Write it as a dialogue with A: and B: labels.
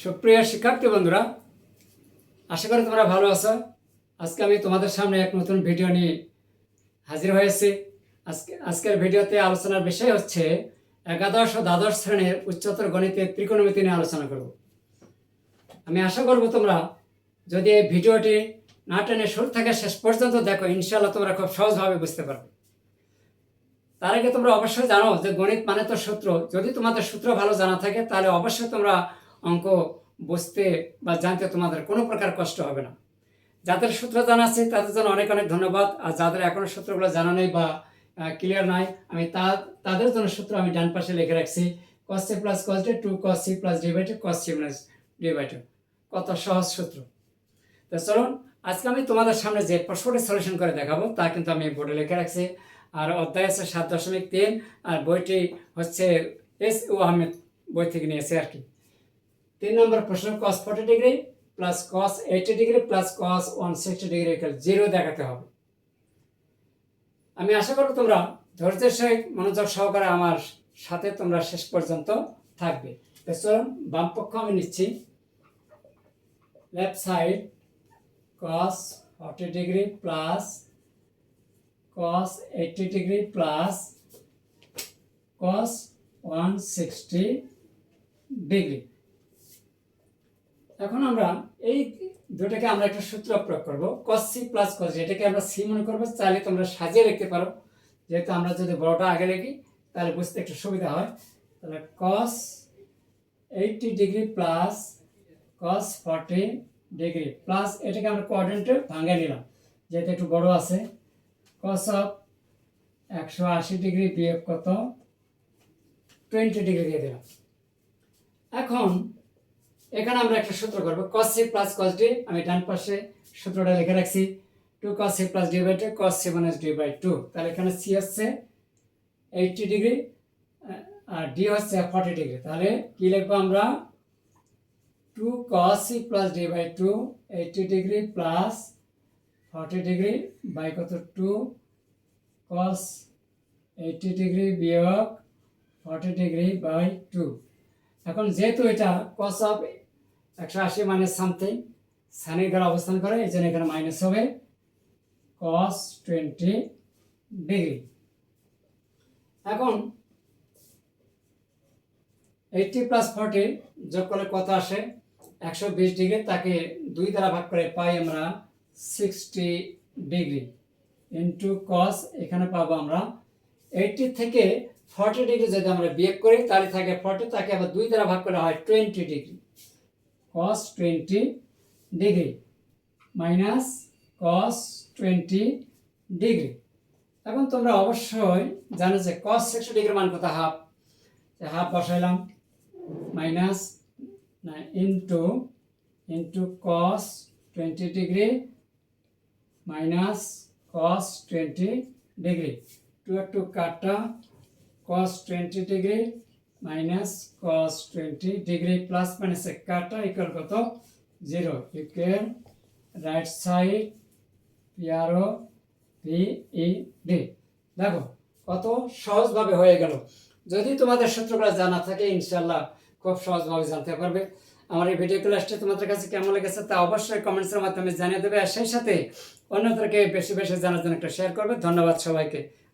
A: সুপ্রিয় শিক্ষার্থী বন্ধুরা, আশা করি তোমরা ভালো আছো। আজকে আমি তোমাদের সামনে এক নতুন ভিডিও নিয়ে হাজির হয়েছি। আজকে আজকের ভিডিওতে আলোচনার বিষয় হচ্ছে একাদশ ও দ্বাদশ শ্রেণির উচ্চতর গণিতের ত্রিকোণমিতি নিয়ে আলোচনা করব। আমি আশা করব তোমরা যদি এই ভিডিওটি না টেনে শুরু থেকে শেষ পর্যন্ত দেখো ইনশাল্লাহ তোমরা খুব সহজভাবে বুঝতে পারবে। তার আগে তোমরা অবশ্যই জানো যে গণিত মানে তো সূত্র। যদি তোমাদের সূত্র ভালো জানা থাকে, তাহলে অবশ্যই তোমরা অঙ্ক বুঝতে বা জানতে তোমাদের কোনো প্রকার কষ্ট হবে না। যাদের সূত্র জানা আছে, তাদের জন্য অনেক অনেক ধন্যবাদ। আর যাদের এখনও সূত্রগুলো জানা নেই বা ক্লিয়ার নাই, আমি তা, তাদের জন্য সূত্র আমি ডান পাশে লিখে রাখছি। Cos C plus cos D two cos C plus D by two cos C minus D by two কত সহজ সূত্র। তো চলুন, আজকে আমি তোমাদের সামনে যে প্রশ্নটি সলিউশন করে দেখাবো, তা কিন্তু আমি বোর্ডে লিখে রাখছি। আর অধ্যায় আছে সাত দশমিক তিন, আর বইটি হচ্ছে এস ও আহমেদ বই থেকে নিয়েছে আর কি। তিন নম্বর প্রশ্ন cos forty degree plus cos eighty degree plus cos one sixty degree zero দেখাতে হবে। আমি আশা করব তোমরা ধৈর্যের সহিত মনোযোগ সহকারে আমার সাথে তোমরা শেষ পর্যন্ত থাকবে। তো চলুন, বাম পক্ষ আমি নিচ্ছি। Left side cos 40 degree plus cos 80 degree plus cos 160 degree এখন আমরা এই দুটাকে আমরা একটা সূত্র প্রয়োগ করব। cos সি প্লাস কস এটাকে আমরা সি মনে করব, চাইলে তোমরা সাজিয়ে লিখতে পারো। যেহেতু আমরা যদি বড়টা আগে লিখি, তাহলে বুঝতে একটু সুবিধা হয়। তাহলে cos 80 ডিগ্রি প্লাস cos 40 ডিগ্রি প্লাস এটাকে আমরা কোঅর্ডিনেটে ভাঙে নিলাম। যেহেতু একটু বড় আছে কস অফ একশো আশি ডিগ্রি বিয়োগ কত? টোয়েন্টি ডিগ্রি দিয়ে দিলাম। এখন এখানে আমরা একটা সূত্র করব, cos c plus cos d, আমি ডান পাশে সূত্রটা লিখে রাখছি two cos c plus d by two cos c minus d by two তাহলে এখানে c হচ্ছে এইটটি ডিগ্রি আর d হচ্ছে ফর্টি ডিগ্রি তাহলে কি লিখব আমরা? Two cos c plus d by two eighty degree plus forty degree by কত? টু cos এইটটি ডিগ্রি বিয়োগ ফর্টি ডিগ্রি বাই টু এখন যেহেতু এটা cos অফ একশো আশি মাইনাস সামথিং সানির ঘরে অবস্থান করে, এই জন্য এখানে মাইনাস হবে cos টোয়েন্টি ডিগ্রি এখন এইটটি প্লাস ফর্টি যোগ করলে কত আসে? একশো বিশ ডিগ্রি তাকে দুই দ্বারা ভাগ করে পাই আমরা সিক্সটি ডিগ্রি ইন্টু কস এখানে পাবো আমরা এইটটি থেকে ফর্টি ডিগ্রি যদি আমরা বিয়োগ করি, তাহলে থাকে ফর্টি তাকে আবার দুই দ্বারা ভাগ করা হয় twenty degree cos twenty degree minus cos twenty degree এখন তোমরা অবশ্যই জানো যে কস সিক্সটি ডিগ্রির মান কত হাফ হাফ বসাইলাম মাইনাস না into into cos twenty degree minus cos twenty degree two একটু কাটা cos twenty degree minus cos twenty degree plus minus কাটা ইকুয়াল কত zero equal right side P R O E D দেখো, কত সহজভাবে হয়ে গেল। যদি তোমাদের সূত্রগুলো জানা থাকে ইনশাল্লাহ খুব সহজভাবে জানতে পারবে। আমার এই ভিডিও ক্লাসটি তোমাদের কাছে কেমন লেগেছে তা অবশ্যই কমেন্টসের মাধ্যমে জানিয়ে দেবে। আর সেই সাথে অন্যদেরকে বেশি বেশি জানার জন্য একটা শেয়ার করবে। ধন্যবাদ সবাইকে।